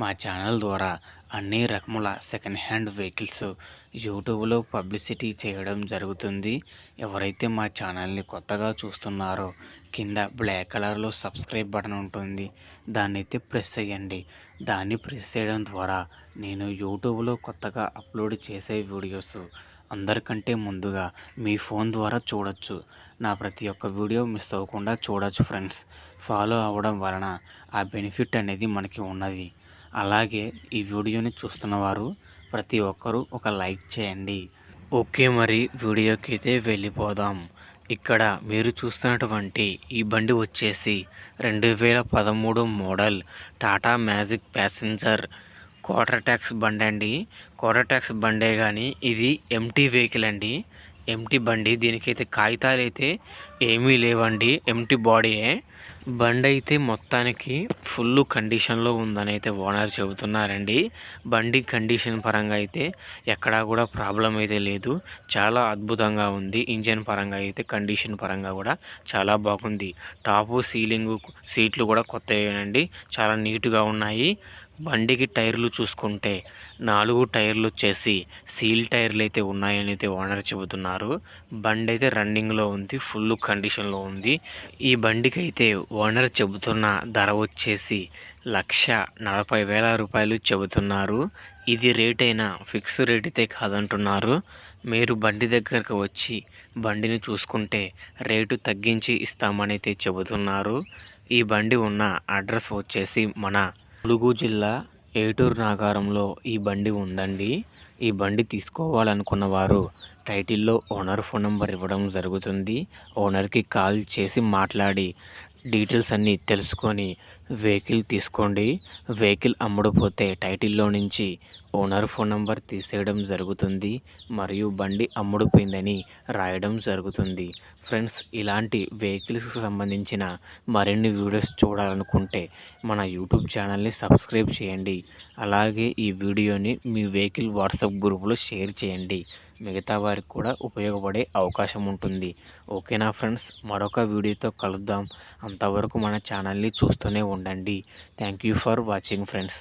మా ఛానల్ ద్వారా అన్ని రకముల సెకండ్ హ్యాండ్ వెహికల్స్ యూట్యూబ్లో పబ్లిసిటీ చేయడం జరుగుతుంది. ఎవరైతే మా ఛానల్ని కొత్తగా చూస్తున్నారో కింద బ్లాక్ కలర్లో సబ్స్క్రైబ్ బటన్ ఉంటుంది. దాన్ని అయితే ప్రెస్ చేయండి. దాన్ని ప్రెస్ చేయడం ద్వారా నేను యూట్యూబ్లో కొత్తగా అప్లోడ్ చేసే వీడియోస్ అందరికంటే ముందుగా మీ ఫోన్ ద్వారా చూడొచ్చు. నా ప్రతి ఒక్క వీడియో మిస్ అవ్వకుండా చూడొచ్చు ఫ్రెండ్స్. ఫాలో అవ్వడం వలన ఆ బెనిఫిట్ అనేది మనకి ఉన్నది. అలాగే ఈ వీడియోని చూస్తున్న వారు ప్రతి ఒక్కరూ ఒక లైక్ చేయండి. ఓకే మరి వీడియోకి అయితే వెళ్ళిపోదాం. ఇక్కడ మీరు చూస్తున్నటువంటి ఈ బండి వచ్చేసి రెండు వేల పదమూడు model Tata Magic passenger quarter tax బండి అండి. క్వార్టర్ ట్యాక్స్ బండే కానీ ఇది ఎంటీ వెహికల్ అండి. ఎంటీ బండి దీనికైతే కాగితాలు అయితే ఏమీ లేవండి. ఎంటీ బాడీయే. బండి అయితే మొత్తానికి ఫుల్ కండిషన్లో ఉందని అయితే ఓనర్ చెబుతున్నారండి. బండి కండిషన్ పరంగా అయితే ఎక్కడా కూడా ప్రాబ్లం అయితే లేదు. చాలా అద్భుతంగా ఉంది. ఇంజన్ పరంగా అయితే కండిషన్ పరంగా కూడా చాలా బాగుంది. టాపు సీలింగ్ సీట్లు కూడా కొత్తవేనండి. చాలా నీట్గా ఉన్నాయి. బండికి టైర్లు చూసుకుంటే నాలుగు టైర్లు వచ్చేసి సీల్ టైర్లు అయితే ఉన్నాయని అయితే ఓనర్ చెబుతున్నారు. బండి అయితే రన్నింగ్లో ఉంది ఫుల్ కండిషన్లో ఉంది. ఈ బండికి అయితే ఓనర్ చెబుతున్న ధర వచ్చేసి లక్ష నలభై వేల రూపాయలు చెబుతున్నారు. ఇది రేట్ అయినా ఫిక్స్ రేట్ అయితే కాదంటున్నారు. మీరు బండి దగ్గరకు వచ్చి బండిని చూసుకుంటే రేటు తగ్గించి ఇస్తామని అయితే చెబుతున్నారు. ఈ బండి ఉన్న అడ్రస్ వచ్చేసి మన ములుగు జిల్లా ఏటూరు నాగారంలో ఈ బండి ఉందండి. ఈ బండి తీసుకోవాలనుకున్న వారు టైటిల్లో ఓనర్ ఫోన్ నెంబర్ ఇవ్వడం జరుగుతుంది. ఓనర్కి కాల్ చేసి మాట్లాడి డీటెయిల్స్ అన్నీ తెలుసుకొని వెహికల్ తీసుకోండి. వెహికల్ అమ్ముడుపోతే టైటిల్లో నుంచి ఓనర్ ఫోన్ నంబర్ తీసేయడం జరుగుతుంది మరియు బండి అమ్ముడుపోయిందని రాయడం జరుగుతుంది. ఫ్రెండ్స్ ఇలాంటి వెహికల్స్కి సంబంధించిన మరిన్ని వీడియోస్ చూడాలనుకుంటే మన యూట్యూబ్ ఛానల్ని సబ్స్క్రైబ్ చేయండి. అలాగే ఈ వీడియోని మీ వెహికల్ వాట్సాప్ గ్రూపులో షేర్ చేయండి. మిగతా వారికి కూడా ఉపయోగపడే అవకాశం ఉంటుంది. ఓకేనా ఫ్రెండ్స్? మరొక వీడియోతో కలుద్దాం. అంతవరకు మన ఛానల్ని చూస్తూనే ఉండండి. Thank you for watching friends.